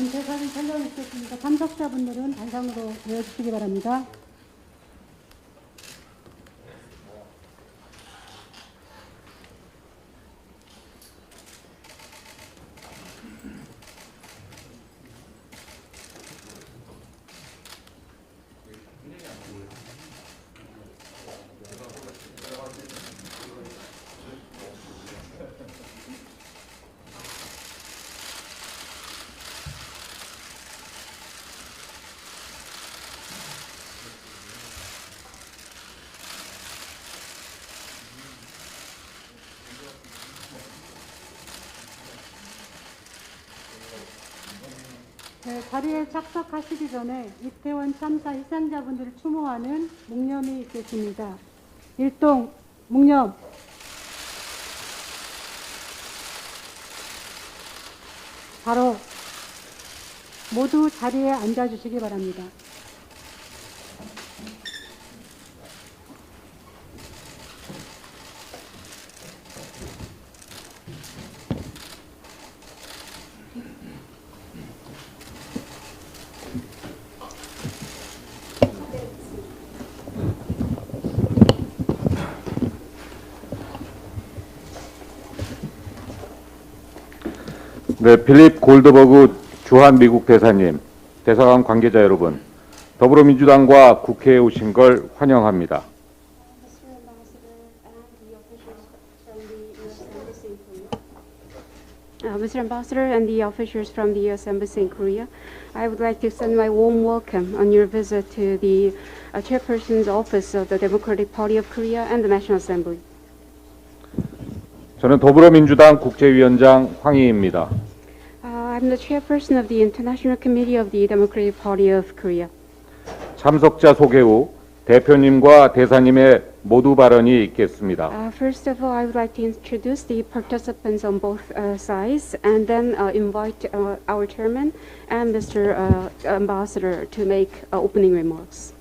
단체 사진 촬영이 있겠습니다. 참석자분들은 단상으로 모여주시기 바랍니다. 네, 자리에 착석하시기 전에 이태원 참사 희생자분들을 추모하는 묵념이 있겠습니다. 일동 묵념. 바로 모두 자리에 앉아주시기 바랍니다. 네, 필립 골드버그 주한 미국 대사님, 대사관 관계자 여러분, 더불어민주당과 국회에 오신 걸 환영합니다. Mr. Ambassador and the officials from the U.S. Embassy in Korea. Uh, Mr. Ambassador and the officials from the U.S. Embassy in Korea, I would like to send my warm welcome on your visit to the uh, Chairperson's Office of the Democratic Party of Korea and the National Assembly. 저는 더불어민주당 국제위원장 황희입니다. Uh, I'm the chairperson of the International Committee of the Democratic Party of Korea. 참석자 소개 후 대표님과 대사님의 모두 발언이 있겠습니다. Uh, first of all, I would like to introduce the participants on both uh, sides and then uh, invite uh, our chairman and Mr. Uh, Ambassador to make uh, opening remarks.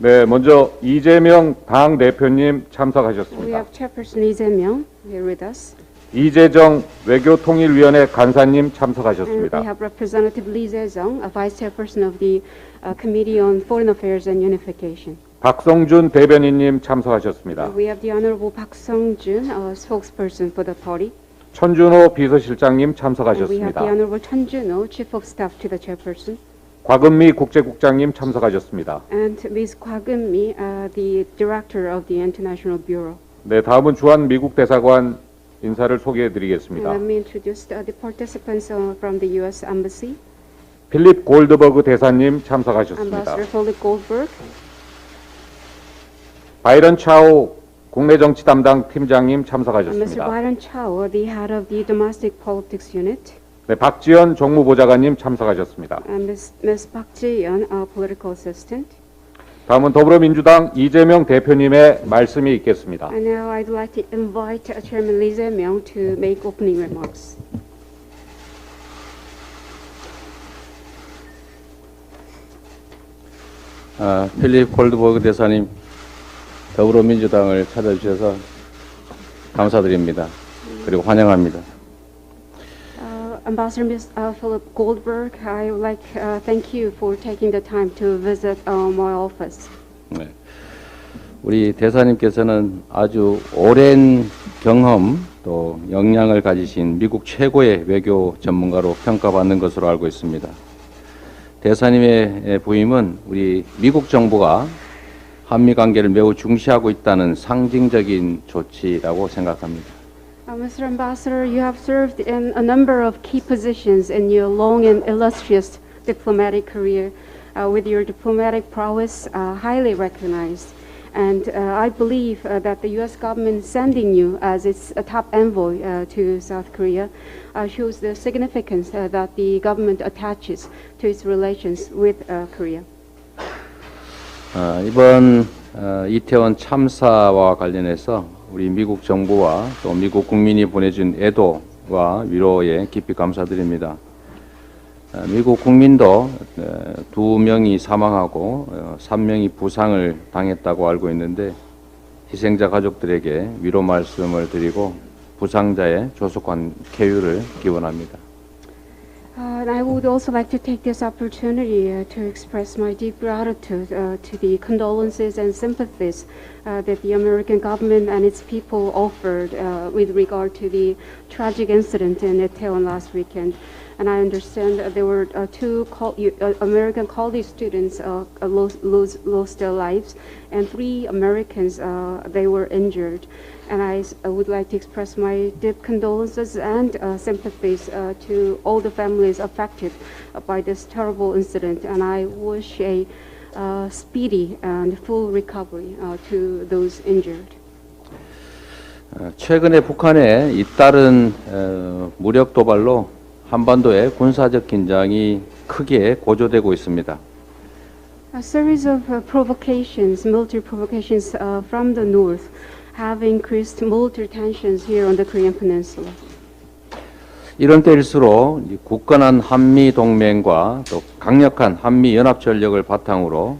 네, 먼저 이재명 당 대표님 We 참석하셨습니다. have Chairperson Lee Jae-myung here with us. 이재정 외교통일위원회 간사님 And we 참석하셨습니다. have Representative Lee Jae-jung, a Vice Chairperson of the uh, Committee on Foreign Affairs and Unification. 박성준 대변인님 참석하셨습니다. We have the Honorable Park Sung-jun, a spokesperson for the party. 천준호 비서실장님 And we have 참석하셨습니다. the Honorable Chun Jun-ho, Chief of Staff to the Chairperson. 곽은미 국제국장님 참석하셨습니다. And Ms. Kwa Geun-mi, uh, the director of the International Bureau. 네, 다음은 주한 미국 대사관 인사를 소개해 드리겠습니다. let me introduce uh, the participants uh, from the U.S. Embassy. 필립 골드버그 대사님 참석하셨습니다. Ambassador Philip Goldberg, 바이런 차오 국내 정치 담당 팀장님. 참석하셨습니다. Byron Chao, the head of the Domestic Politics Unit, 네, 박지원 정무보좌관님 참석하셨습니다. and Ms. Ms. Political assistant. 다음은 더불어민주당 이재명 대표님의 말씀이 있겠습니다. And now I'd like to invite uh, Chairman Lee Jae-myung to make opening remarks. 아, 필립 골드버그 대사님 더불어민주당을 찾아주셔서 감사드립니다. 그리고 환영합니다. Ambassador Ms. Uh, Philip Goldberg, I would like uh, thank you for taking the time to visit uh, my office. 네. 우리 대사님께서는 아주 오랜 경험 또 역량을 가지신 미국 최고의 외교 전문가로 평가받는 것으로 알고 있습니다. 대사님의 부임은 우리 미국 정부가 한미 관계를 매우 중시하고 있다는 상징적인 조치라고 생각합니다. Uh, Mr. Ambassador, you have served in a number of key positions in your long and illustrious diplomatic career, uh, with your diplomatic prowess uh, highly recognized. And uh, I believe uh, that the U.S. government sending you as its uh, top envoy uh, to South Korea uh, shows the significance uh, that the government attaches to its relations with uh, Korea. 어, 이번 어, 이태원 참사와 관련해서 우리 미국 정부와 또 미국 국민이 보내준 애도와 위로에 깊이 감사드립니다. 어, 미국 국민도 어, 두 명이 사망하고 어, 3명이 부상을 당했다고 알고 있는데 희생자 가족들에게 위로 말씀을 드리고 부상자의 조속한 쾌유를 기원합니다. Uh, and I would also like to take this opportunity uh, to express my deep gratitude uh, to the condolences and sympathies uh, that the American government and its people offered uh, with regard to the tragic incident in Itaewon last weekend. And I understand that there were uh, two American college students lost, lost, lost their lives, and three Americans they were injured. And I s- I would like to express my deep condolences and uh, sympathies uh, to all the families affected uh, by this terrible incident. And I wish a uh, speedy and full recovery uh, to those injured. 어, 최근에 북한의 잇따른 어, 무력 도발로 한반도의 군사적 긴장이 크게 고조되고 있습니다. A series of uh, provocations, military provocations uh, from the north, have increased military tensions here on the Korean Peninsula. 이런 때일수록 이 굳건한 한미 동맹과 또 강력한 한미 연합 전력을 바탕으로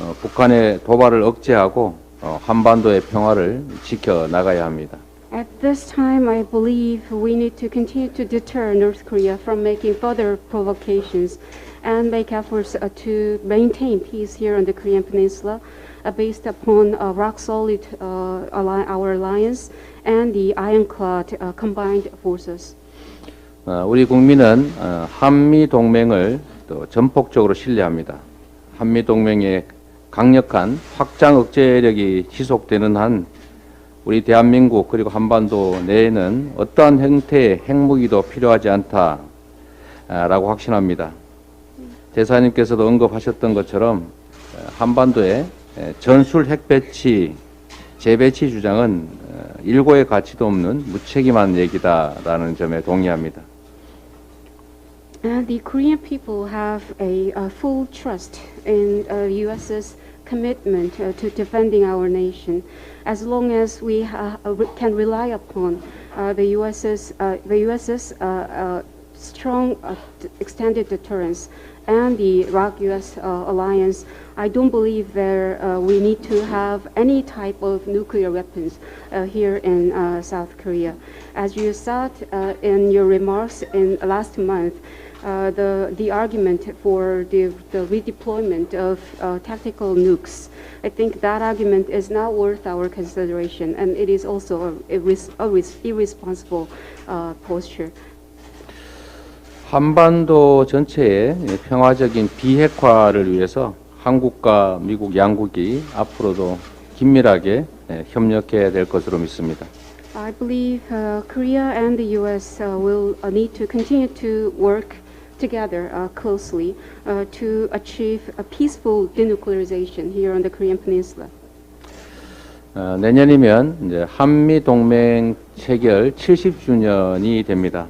어, 북한의 도발을 억제하고 어, 한반도의 평화를 지켜 나가야 합니다. At this time, I believe we need to continue to deter North Korea from making further provocations and make efforts uh, to maintain peace here on the Korean Peninsula uh, Based upon uh, rock solid uh, our alliance and the ironclad uh, combined forces. 어, 우리 국민은 어, 한미 동맹을 또 전폭적으로 신뢰합니다. 한미 동맹의 강력한 확장 억제력이 지속되는 한 우리 대한민국 그리고 한반도 내에는 어떠한 형태의 핵무기도 필요하지 않다라고 확신합니다. 대사님께서도 언급하셨던 것처럼 어, 한반도의 에, 전술 핵배치 재배치 주장은 어, 일고의 가치도 없는 무책임한 얘기다라는 점에 동의합니다. And the Korean people have a, uh full trust in uh, U.S.'s commitment uh, to defending our nation, as long as we uh, can rely upon uh, the U.S.'s uh, the U.S.'s uh, uh, strong uh, extended deterrence and the ROC-U.S. Uh, alliance. I don't believe there uh, we need to have any type of nuclear weapons uh, here in uh, South Korea. As you said uh, in your remarks in last month, the the argument for the, the redeployment of tactical nukes. I think that argument is not worth our consideration, and it is also a, irres- a irresponsible posture. 한반도 전체의 평화적인 비핵화를 위해서 한국과 미국 양국이 앞으로도 긴밀하게 예, 협력해야 될 것으로 믿습니다. I believe uh, Korea and the U.S. Uh, will uh, need to continue to work together uh, closely uh, to achieve a peaceful denuclearization here on the Korean Peninsula. 어, 내년이면 이제 한미 동맹 체결 70주년이 됩니다.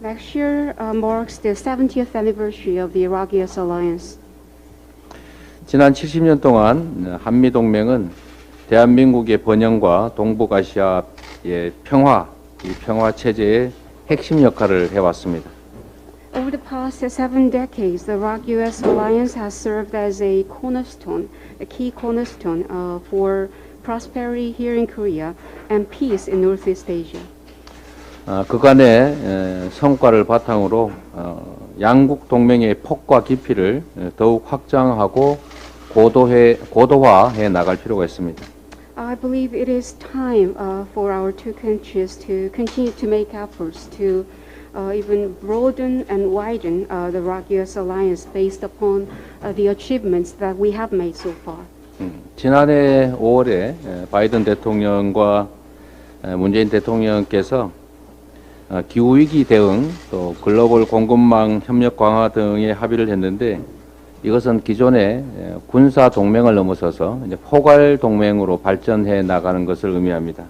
Next year uh, marks the 70th anniversary of the Iraq-U.S. alliance. 지난 70년 동안 한미 동맹은 대한민국의 번영과 동북아시아의 평화, 이 평화 체제의 핵심 역할을 해왔습니다. Over the past seven decades, the Iraq-U.S. alliance has served as a cornerstone, a key cornerstone uh, for prosperity here in Korea and peace in Northeast Asia. 어, 그간의 에, 성과를 바탕으로 어, 양국 동맹의 폭과 깊이를 에, 더욱 확장하고 고도해, 고도화해 나갈 필요가 있습니다. I believe it is time uh, for our two countries to continue to make efforts to uh, even broaden and widen uh, the Iraq-U.S. alliance based upon uh, the achievements that we have made so far. 음, 지난해 5월에 에, 바이든 대통령과 에, 문재인 대통령께서 어, 기후위기 대응 또 글로벌 공급망 협력 강화 등에 합의를 했는데 이것은 기존의 에, 군사 동맹을 넘어서서 이제 포괄 동맹으로 발전해 나가는 것을 의미합니다.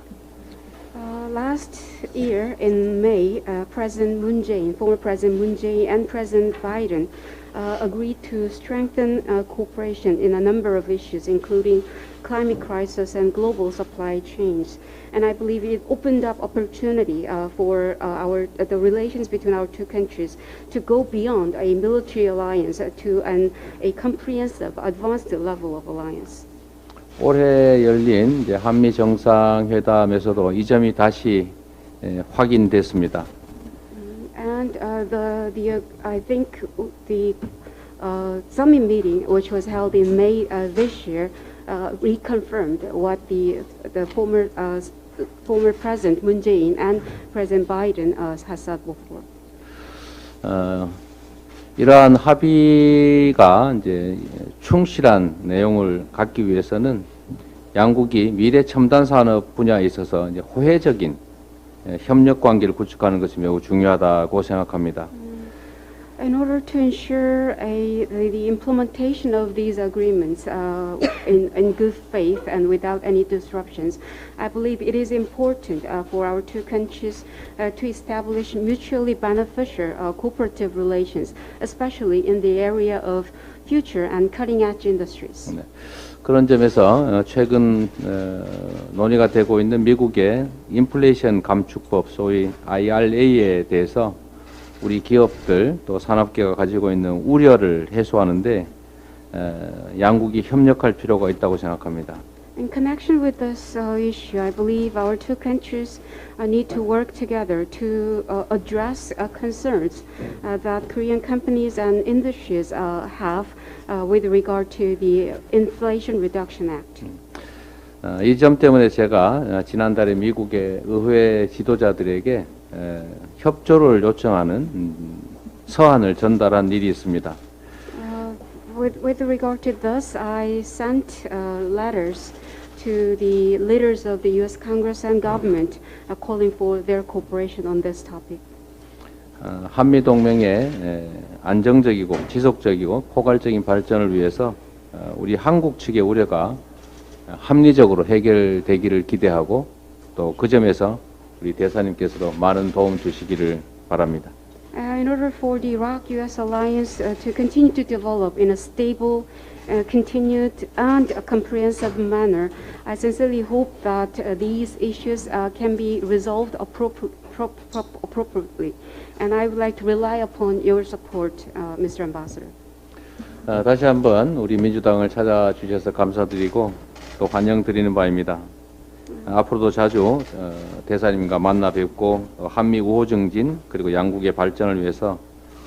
Uh, last year in May, uh, President Moon Jae-in, former President Moon Jae and President Biden uh, agreed to strengthen uh, cooperation in a number of issues, including climate crisis and global supply chains. And I believe it opened up opportunity uh, for uh, our uh, the relations between our two countries to go beyond a military alliance uh, to an, a comprehensive, advanced level of alliance. 올해 열린 이제 한미 정상회담에서도 이 점이 다시 에, 확인됐습니다. And uh, uh, the, the, uh, I think the uh, summit meeting, which was held in May uh, this year, uh, reconfirmed what the, the former, uh, former President Moon Jae-in and President Biden uh, has said before. 어, 이러한 합의가 이제 충실한 내용을 갖기 위해서는 양국이 미래 첨단 산업 분야에 있어서 이제 호혜적인 예, 협력 관계를 구축하는 것이 매우 중요하다고 생각합니다. In order to ensure a, the, the implementation of these agreements uh, in, in good faith and without any disruptions, I believe it is important uh, for our two countries uh, to establish mutually beneficial uh, cooperative relations, especially in the area of future and cutting-edge industries. 네. 그런 점에서 어, 최근 어, 논의가 되고 있는 미국의 인플레이션 감축법 소위 IRA에 대해서 우리 기업들 또 산업계가 가지고 있는 우려를 해소하는데 어, 양국이 협력할 필요가 있다고 생각합니다. In connection with this uh, issue, I believe our two countries uh, need to work together to uh, address uh, concerns uh, that Korean companies and industries uh, have uh, with regard to the Inflation Reduction Act. 어, 이 점 때문에 제가 어, 지난달에 미국의 의회 지도자들에게 에, 협조를 요청하는 음, 서한을 전달한 일이 있습니다. Uh, with, with regard to this, I sent uh, letters to the leaders of the U.S. Congress and government uh, calling for their cooperation on this topic. 어, 한미 동맹의 에, 안정적이고 지속적이고 포괄적인 발전을 위해서 어, 우리 한국 측의 우려가 합리적으로 해결되기를 기대하고 또 그 점에서 우리 대사님께서도 많은 도움 주시기를 바랍니다. Uh, in order for the Iraq-U.S. alliance uh, to continue to develop in a stable, uh, continued, and a comprehensive manner, I sincerely hope that uh, these issues uh, can be resolved appropri- prop- prop- appropriately. And I would like to rely upon your support, uh, Mr. Ambassador. 어, 다시 한번 우리 민주당을 찾아주셔서 감사드리고 또 환영드리는 바입니다. 어, 앞으로도 자주 어, 대사님과 만나 뵙고 어, 한미 우호 증진 그리고 양국의 발전을 위해서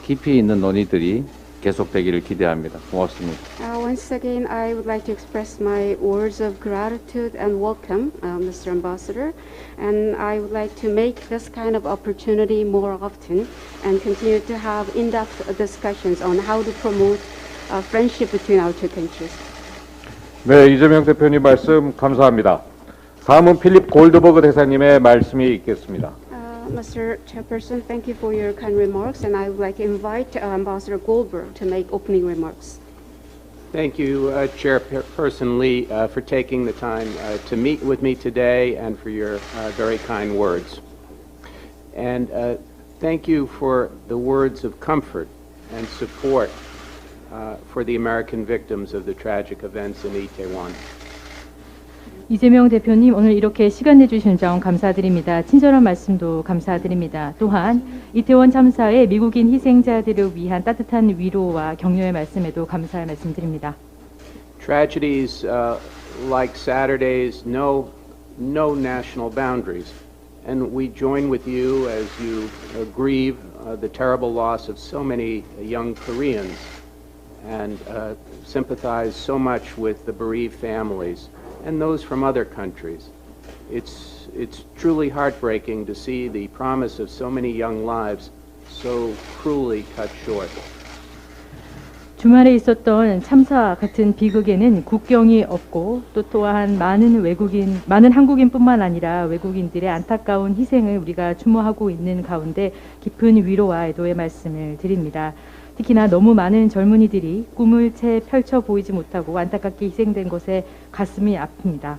깊이 있는 논의들이 계속되기를 기대합니다. 고맙습니다. Uh, once again, I would like to express my words of gratitude and welcome, uh, Mr. Ambassador. And I would like to make this kind of opportunity more often and continue to have in-depth discussions on how to promote uh, friendship between our two countries. 네, 이재명 대표님 말씀 감사합니다. 다음은 필립 골드버그 대사님의 말씀이 있겠습니다. Uh, Mr. Chairperson, thank you for your kind remarks, and I would like to invite uh, Ambassador Goldberg to make opening remarks. Thank you, uh, Chairperson Lee, uh, for taking the time uh, to meet with me today and for your uh, very kind words. And uh, thank you for the words of comfort and support uh, for the American victims of the tragic events in Itaewon. 이재명 대표님 오늘 이렇게 시간 내주신 점 감사드립니다. 친절한 말씀도 감사드립니다. 또한 이태원 참사의 미국인 희생자들을 위한 따뜻한 위로와 격려의 말씀에도 감사의 말씀드립니다. Tragedies uh, like Saturday's know no national boundaries, and we join with you as you uh, grieve uh, the terrible loss of so many young Koreans and uh, sympathize so much with the bereaved families and those from other countries. It's, it's truly heartbreaking to see the promise of so many young lives so cruelly cut short. 주말에 있었던 참사와 같은 비극에는 국경이 없고 또 또한 많은 외국인, 많은 한국인뿐만 아니라 외국인들의 안타까운 희생을 우리가 추모하고 있는 가운데 깊은 위로와 애도의 말씀을 드립니다. 특히나 너무 많은 젊은이들이 꿈을 채 펼쳐 보이지 못하고 안타깝게 희생된 것에 가슴이 아픕니다.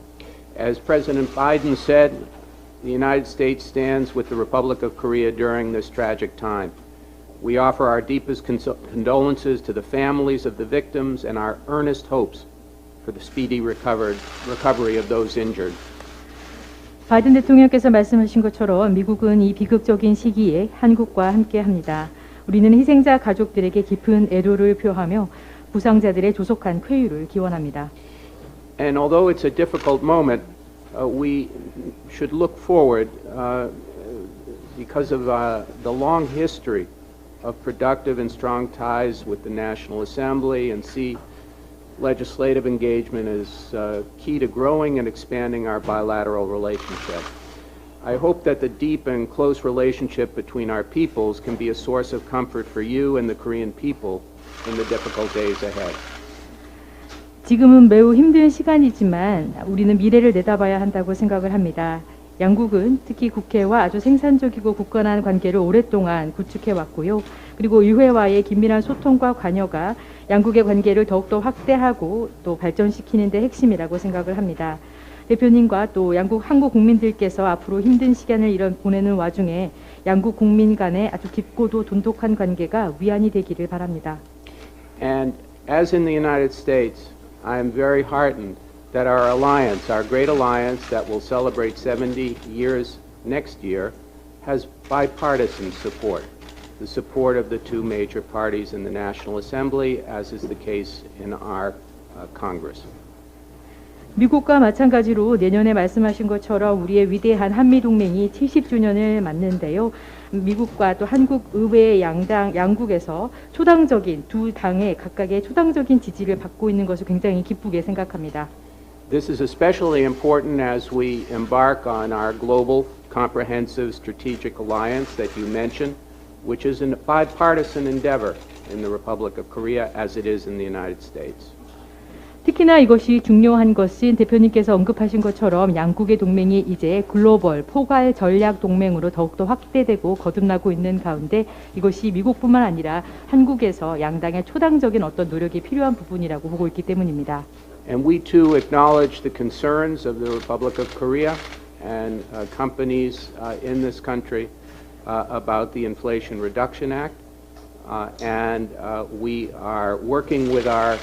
As President Biden said, the United States stands with the Republic of Korea during this tragic time. We offer our deepest condolences to the families of the victims and our earnest hopes for the speedy recovered, recovery of those injured. 바이든 대통령께서 말씀하신 것처럼 미국은 이 비극적인 시기에 한국과 함께합니다. 우리는 희생자 가족들에게 깊은 애도를 표하며 부상자들의 조속한 쾌유를 기원합니다. And although it's a difficult moment, uh, we should look forward uh, because of uh, the long history of productive and strong ties with the National Assembly and see legislative engagement as uh, key to growing and expanding our bilateral relationship. I hope that the deep and close relationship between our peoples can be a source of comfort for you and the Korean people in the difficult days ahead. 지금은 매우 힘든 시간이지만 우리는 미래를 내다봐야 한다고 생각을 합니다. 양국은 특히 국회와 아주 생산적이고 굳건한 관계를 오랫동안 구축해 왔고요. 그리고 의회와의 긴밀한 소통과 관여가 양국의 관계를 더욱더 확대하고 또 발전시키는 데 핵심이라고 생각을 합니다. 대표님과 또 양국 한국 국민들께서 앞으로 힘든 시간을 이런 보내는 와중에 양국 국민 간의 아주 깊고도 돈독한 관계가 위안이 되기를 바랍니다. And as in the United States, I am very heartened that our alliance, our great alliance that will celebrate 70 years next year, has bipartisan support. The support of the two major parties in the National Assembly, as is the case in our uh, Congress. 미국과 마찬가지로 내년에 말씀하신 것처럼 우리의 위대한 한미 동맹이 70주년을 맞는데요. 미국과 또 한국 의회 양당 양국에서 초당적인 두 당의 각각의 초당적인 지지를 받고 있는 것을 굉장히 기쁘게 생각합니다. This is especially important as we embark on our global comprehensive strategic alliance that you mentioned, which is a bipartisan endeavor in the Republic of Korea as it is in the United States. 특히나 이것이 중요한 것은 대표님께서 언급하신 것처럼 양국의 동맹이 이제 글로벌 포괄 전략 동맹으로 더욱더 확대되고 거듭나고 있는 가운데 이것이 미국뿐만 아니라 한국에서 양당의 초당적인 어떤 노력이 필요한 부분이라고 보고 있기 때문입니다. And we too acknowledge the concerns of the Republic of Korea and uh, companies uh, in this country uh, about the Inflation Reduction Act. Uh, and uh, we are working with our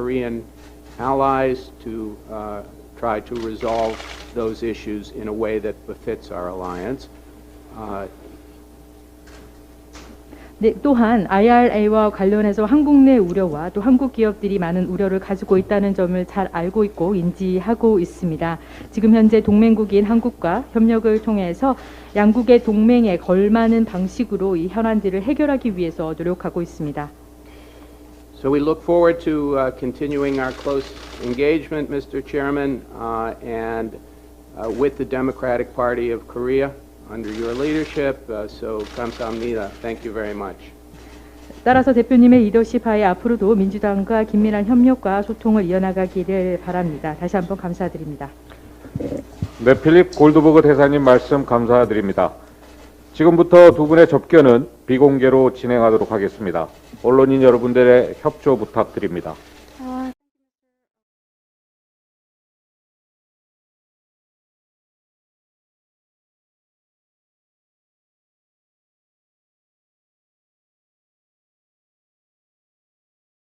Korean allies to uh, try to resolve those issues in a way that befits our alliance. Uh, 네, 또한 IRA와 관련해서 한국 내 우려와 또 한국 기업들이 많은 우려를 가지고 있다는 점을 잘 알고 있고 인지하고 있습니다. 지금 현재 동맹국인 한국과 협력을 통해서 양국의 동맹에 걸맞는 방식으로 이 현안들을 해결하기 위해서 노력하고 있습니다. So we look forward to uh, continuing our close engagement, Mr. Chairman, uh, and uh, with the Democratic Party of Korea under your leadership. Uh, so, 감사합니다. Thank you very much. 따라서 대표님의 리더십 하에 앞으로도 민주당과 긴밀한 협력과 소통을 이어나가기를 바랍니다. 다시 한번 감사드립니다. 네, 필립 골드버그 대사님 말씀 감사드립니다. 지금부터 두 분의 접견은 비공개로 진행하도록 하겠습니다. 언론인 여러분들의 협조 부탁드립니다.